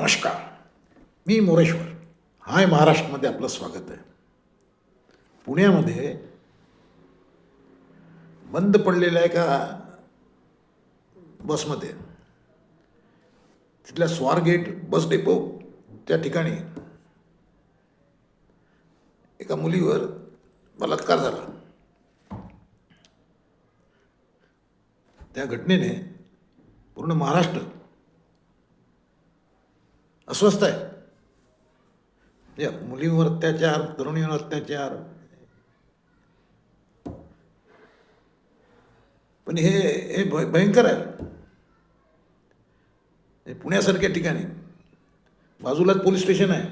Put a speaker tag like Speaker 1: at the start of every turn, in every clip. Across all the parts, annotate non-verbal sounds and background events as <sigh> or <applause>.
Speaker 1: नमस्कार. मी मोरेश्वर. हाय महाराष्ट्रामध्ये आपलं स्वागत आहे. पुण्यामध्ये बंद पडलेल्या एका बसमध्ये तिथल्या स्वारगेट बस डेपो त्या ठिकाणी एका मुलीवर बलात्कार झाला. त्या घटनेने पूर्ण महाराष्ट्र अस्वस्थ आहे. या मुलींवर अत्याचार तरुणीवर अत्याचार. पण हे हे भय भयंकर आहे. हे पुण्यासारख्या ठिकाणी. बाजूलाच पोलीस स्टेशन आहे.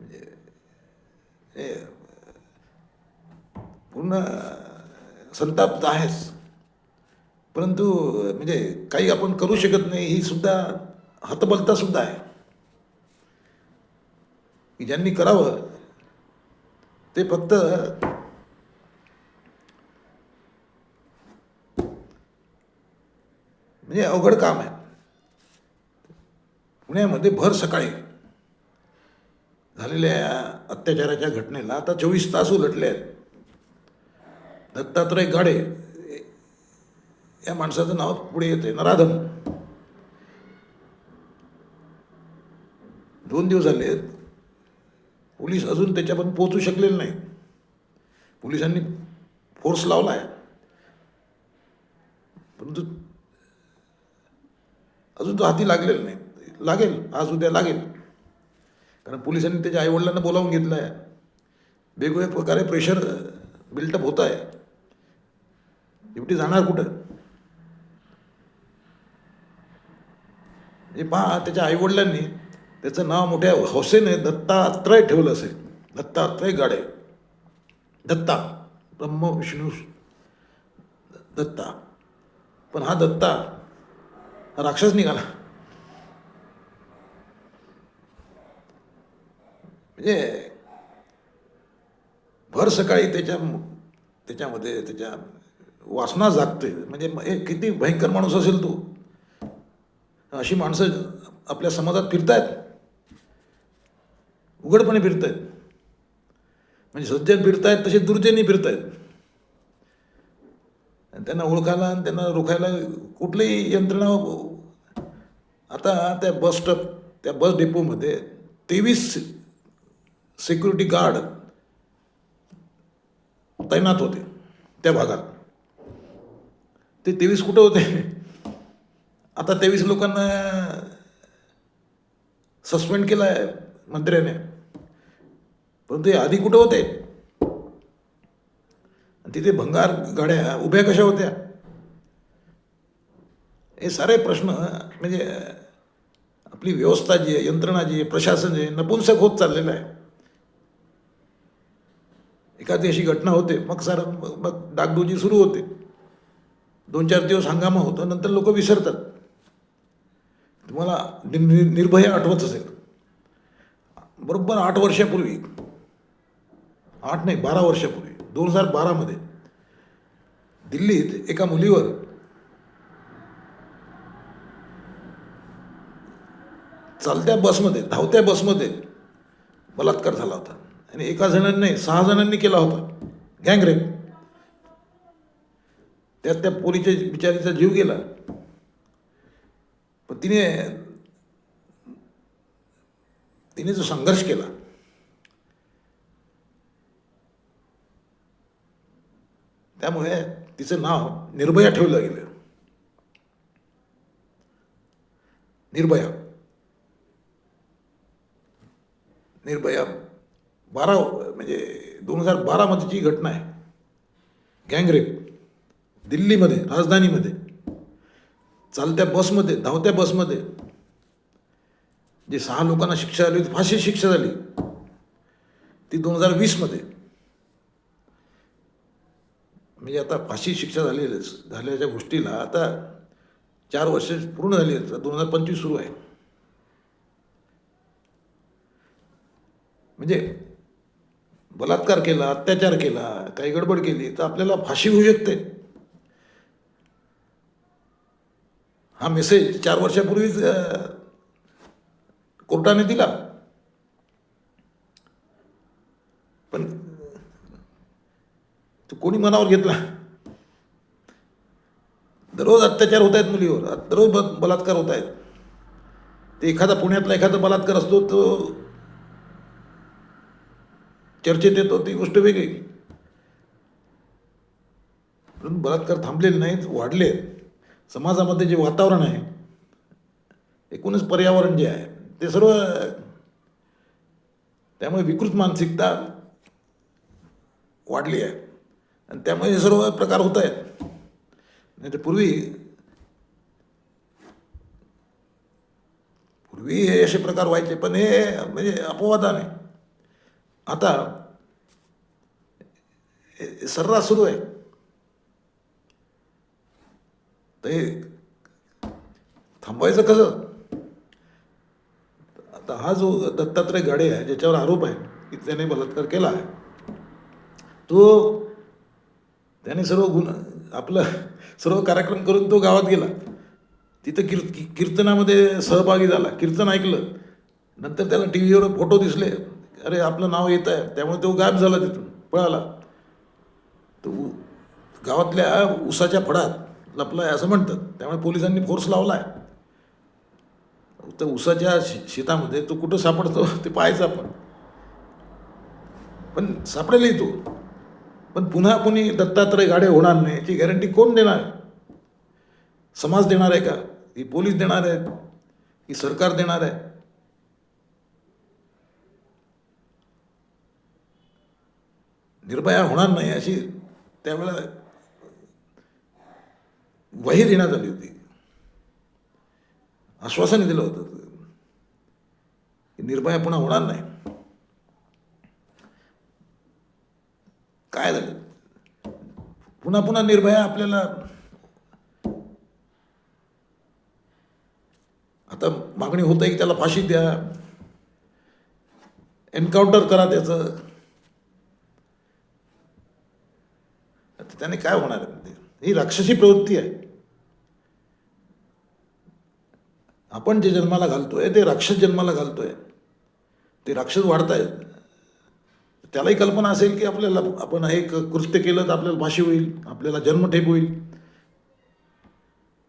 Speaker 1: म्हणजे हे पूर्ण संताप आहेच. परंतु म्हणजे काही आपण करू शकत नाही ही सुद्धा हतबलता सुद्धा आहे. की ज्यांनी करावं ते फक्त म्हणजे अवघड काम आहे. पुण्यामध्ये भर सकाळी झालेल्या अत्याचाराच्या घटनेला आता चोवीस तास उलटले आहेत. दत्तात्रय गाडे या माणसाचं नाव पुढे येते नराधम. दोन दिवस झाले आहेत. पोलीस अजून त्याच्यापर्यंत पोहोचू शकलेले नाही पोलिसांनी फोर्स लावला आहे परंतु अजून तो हाती लागलेला नाही. लागेल. आज उद्या लागेल. कारण पोलिसांनी त्याच्या आईवडिलांना बोलावून घेतलं आहे वेगवेगळ्या प्रकारे प्रेशर बिल्टअप होत आहे. शेवटी जाणार कुठं? हे पहा त्याच्या आईवडिलांनी त्याचं नाव मोठ्या हौसेने दत्तात्रय ठेवलं असेल. दत्तात्रय गाडे. दत्ता. ब्रह्म विष्णू दत्ता. पण हा दत्ता हा राक्षस निघाला. म्हणजे भर सकाळी त्याच्या त्याच्यामध्ये त्याच्या वासना जागते. म्हणजे हे किती भयंकर माणूस असेल तो. अशी माणसं आपल्या समाजात फिरतायत. उघडपणे फिरतायत. म्हणजे सज्जन फिरतायत तसे दुर्जनी फिरतायत. आणि त्यांना ओळखायला आणि त्यांना रोखायला कुठलीही यंत्रणा आता त्या बस स्टॉप त्या बस डेपोमध्ये तेवीस सिक्युरिटी गार्ड तैनात होते त्या भागात. ते तेवीस कुठं होते? आता तेवीस लोकांना सस्पेंड केलं आहे मंत्र्याने. परंतु हे आधी कुठं होते? आणि तिथे भंगार गाड्या उभ्या कशा होत्या? हे सारे प्रश्न म्हणजे आपली व्यवस्था जी आहे यंत्रणा जी आहे प्रशासन जे आहे नपुंसक होत चाललेलं आहे. एखादी अशी घटना होते मग सारं मग डागडुजी सुरू होते. दोन चार दिवस हंगामा होतो नंतर लोक विसरतात. तुम्हाला नि निर्भय आठवत असेल. बरोबर आठ वर्षापूर्वी. आठ नाही बारा वर्षापूर्वी. दोन हजार बारामध्ये दिल्लीत एका मुलीवर चालत्या बसमध्ये धावत्या बसमध्ये बलात्कार झाला होता. आणि एका जणांनी नाही सहा जणांनी केला होता. गँगरेप त्यात त्या पोलीच्या बिचारीचा जीव गेला. पण तिने तिने जो संघर्ष केला त्यामुळे तिचं नाव निर्भया ठेवलं गेलं. निर्भया. निर्भया बारा म्हणजे दोन हजार बारामध्ये जी घटना आहे गँगरेप दिल्लीमध्ये राजधानीमध्ये चालत्या बसमध्ये धावत्या बसमध्ये. जे सहा लोकांना शिक्षा झाली होती फाशी शिक्षा झाली. ती दोन हजार वीसमध्ये. म्हणजे आता फाशी शिक्षा झालेली झाल्याच्या गोष्टीला आता चार वर्ष पूर्ण झाली आहेत. दोन हजार पंचवीस सुरू आहे. म्हणजे बलात्कार केला अत्याचार केला काही गडबड केली तर आपल्याला फाशी होऊ शकते. हा मेसेज चार वर्षापूर्वीच कोर्टाने दिला. पण तो कोणी मनावर घेतला? दररोज अत्याचार होत आहेत मुलीवर. दररोज ब- बलात्कार होत आहेत. ते एखादा पुण्यातला एखादा बलात्कार असतो तो चर्चेत येतो ती गोष्ट वेगळी. बलात्कार थांबलेले नाहीत वाढले आहेत. समाजामध्ये जे वातावरण आहे एकूणच पर्यावरण जे आहे ते सर्व त्यामुळे विकृत मानसिकता वाढली आहे. आणि त्यामुळे हे सर्व प्रकार होत आहेत. नाही तर पूर्वी पूर्वी हे असे प्रकार व्हायचे पण हे म्हणजे अपवादाने. आता सर्रास सुरू आहे. तर हे थांबवायचं कसं? आता हा जो दत्तात्रय गाडे आहे ज्याच्यावर आरोप आहे की त्याने बलात्कार केला आहे तो त्याने सर्व गुण आपलं सर्व कार्यक्रम करून तो गावात गेला. तिथं कीर्त कीर्तनामध्ये सहभागी झाला. कीर्तन ऐकलं. नंतर त्याला टी व्हीवर फोटो दिसले. अरे आपलं नाव येत आहे. त्यामुळे तो गायब झाला तिथून. पळाला. तो उ- गावातल्या उसाच्या फडात लपलाय असं म्हणतात. त्यामुळे पोलिसांनी फोर्स लावला आहे तर उसाच्या शे- शेतामध्ये तो कुठं सापडतो <laughs> ते पाहायचं आपण. पण सापडेलही तो. पण पुन्हा कोणी दत्तात्रय गाडे होणार नाही याची गॅरंटी कोण देणार? समाज देणार आहे का? की पोलीस देणार आहेत. की सरकार देणार आहे. निर्भया होणार नाही अशी त्यावेळेला वही देण्यात आली होती. आश्वासन दिलं होतं. की निर्भया पुन्हा होणार नाही. काय झालं? पुन्हा पुन्हा निर्भया आपल्याला आता मागणी होत आहे की त्याला फाशी द्या. एन्काउंटर करा त्याचं. त्याने काय होणार आहे? ही राक्षसी प्रवृत्ती आहे. आपण जे जन्माला घालतोय ते राक्षस जन्माला घालतोय. ते राक्षस वाढतायत. त्यालाही कल्पना असेल की आपल्याला आपण हे कृत्य केलं तर आपल्याला फाशी होईल आपल्याला जन्मठेप होईल.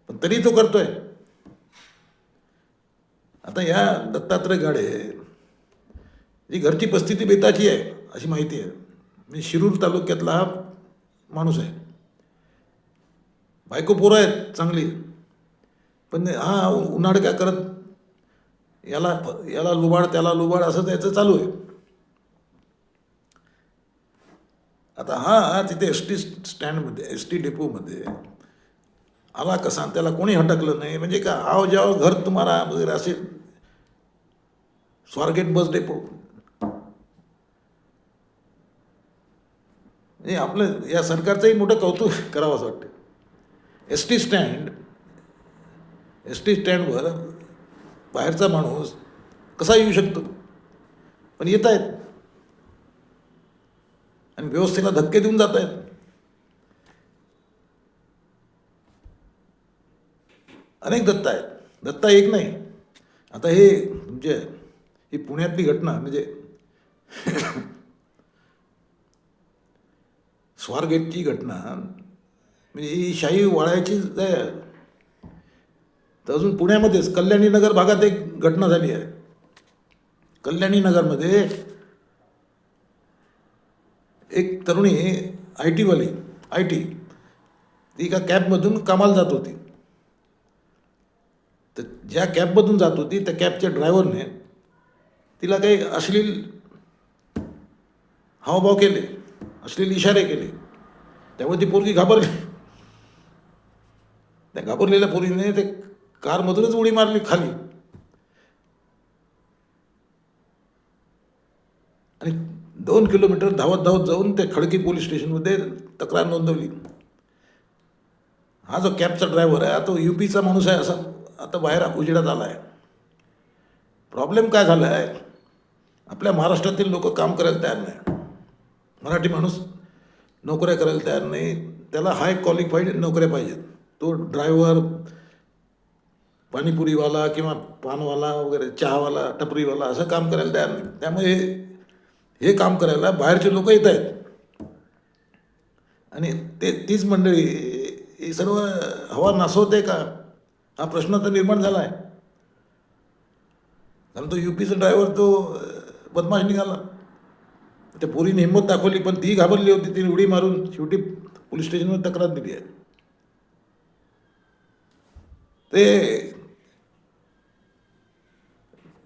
Speaker 1: पण तरी तो करतोय. आता या दत्तात्रय गाडे जी घरची परिस्थिती बेताची आहे अशी माहिती आहे. मी शिरूर तालुक्यातला हा माणूस आहे. बायको पोरं आहेत चांगली. पण हा उन्हाळ काय करत? याला याला लुबाड त्याला लुबाड असं त्याचं चालू आहे. आता हा तिथे एस टी स्टँडमध्ये एस टी डेपोमध्ये आला कसा? त्याला कोणी हटकलं नाही? म्हणजे का आव जाव घर तुम्हाला वगैरे असे स्वारगेट बस डेपो. म्हणजे आपलं या सरकारचंही मोठं कौतुक करावं असं वाटतं. S T stand S T स्टँडवर बाहेरचा माणूस कसा येऊ शकतो? पण येत आहेत. आणि व्यवस्थेला धक्के देऊन जात आहेत. अनेक दत्ता आहेत. दत्ता एक नाही. आता हे तुमचे ही पुण्यातली घटना म्हणजे <coughs> स्वारगेटची घटना म्हणजे ही शाही वाळायचीच तर अजून पुण्यामध्येच कल्याणी नगर भागात एक घटना झाली आहे. कल्याणीनगरमध्ये एक तरुणी आय टीवाली आय टी ती एका कॅबमधून कामाला जात होती. तर ज्या कॅबमधून जात होती त्या कॅबच्या ड्रायव्हरने तिला काही अश्लील हावभाव केले अश्लील इशारे केले. त्यामुळे ती पोरगी घाबरली. त्या घाबरलेल्या पोरीने ते कारमधूनच उडी मारली खाली. आणि दोन किलोमीटर धावत धावत जाऊन ते खडकी पोलीस स्टेशनमध्ये तक्रार नोंदवली. हा जो कॅबचा ड्रायव्हर आहे तो यू पीचा माणूस आहे असा. आता बाहेर उजेडात आला आहे. प्रॉब्लेम काय झाला आहे? आपल्या महाराष्ट्रातील लोक काम करायला तयार नाही. मराठी माणूस नोकऱ्या करायला तयार नाही. त्याला हाय क्वालिफाईड नोकऱ्या पाहिजेत. तो ड्रायव्हर पाणीपुरीवाला किंवा पानवाला वगैरे चहावाला टपरीवाला असं काम करायला तयार नाही. त्यामुळे हे काम करायला बाहेरचे लोक येत आहेत. आणि ते तीच मंडळी ही सर्व हवा नासवते का? हा प्रश्न तर निर्माण झाला आहे कारण तो यू पीचा ड्रायव्हर तो बदमाश निघाला. त्या पोरीने हिंमत दाखवली पण ती घाबरली होती. तिने उडी मारून शेवटी पोलीस स्टेशनवर तक्रार दिली आहे. ते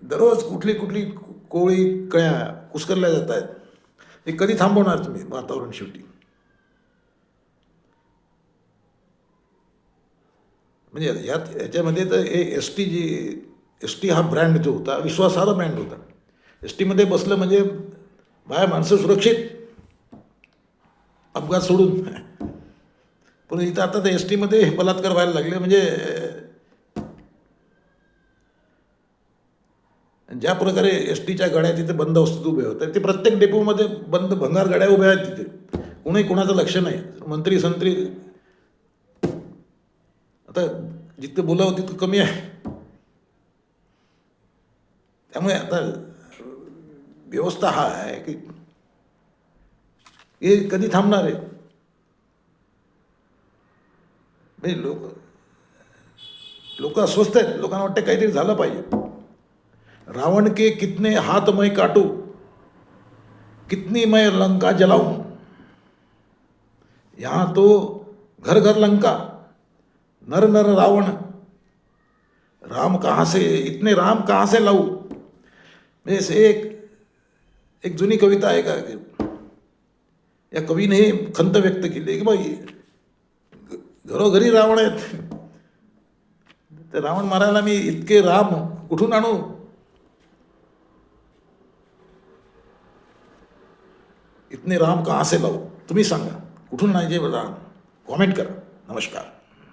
Speaker 1: दररोज कुठली कुठली कोळी कळ्या कुस्करल्या जात आहेत हे कधी थांबवणार तुम्ही वातावरण शेवटी? म्हणजे यात याच्यामध्ये तर हे एस टी जी एस टी हा ब्रँड जो होता विश्वासार्ह ब्रँड होता. एस टीमध्ये बसलं म्हणजे बाया माणसं सुरक्षित. अपघात सोडून. पण इथं आता तर एस टीमध्ये बलात्कार व्हायला लागले म्हणजे ज्या प्रकारे एस टीच्या गाड्या तिथे बंद वस्तू उभ्या होत्या ते प्रत्येक डेपोमध्ये बंद भंगार गाड्या उभ्या आहेत तिथे. कोणी कोणाचं लक्ष नाही. मंत्री संत्री. आता जितकं बोलावं तितकं कमी आहे. त्यामुळे आता व्यवस्था हा आहे की हे कधी थांबणार आहे? म्हणजे लोक लोक अस्वस्थ आहेत. लोकांना वाटतं काहीतरी झालं पाहिजे. रावण के कितने हाथ मैं काटू कितनी मैं लंका जलाऊं। यहाँ तो घर घर लंका नर नर रावण। राम कहाँ से इतने राम कहाँ से लाऊ? म्हणजे से एक एक जुनी कविता आहे का या कवीने खंत व्यक्त केली की बाई घरोघरी रावण आहेत। तर रावण मारायला मी इतके राम कुठून आणू? इतने राम कहाँ से लावू तुम्ही सांगा। कुठून नाही जे राम कॉमेंट करा। नमस्कार।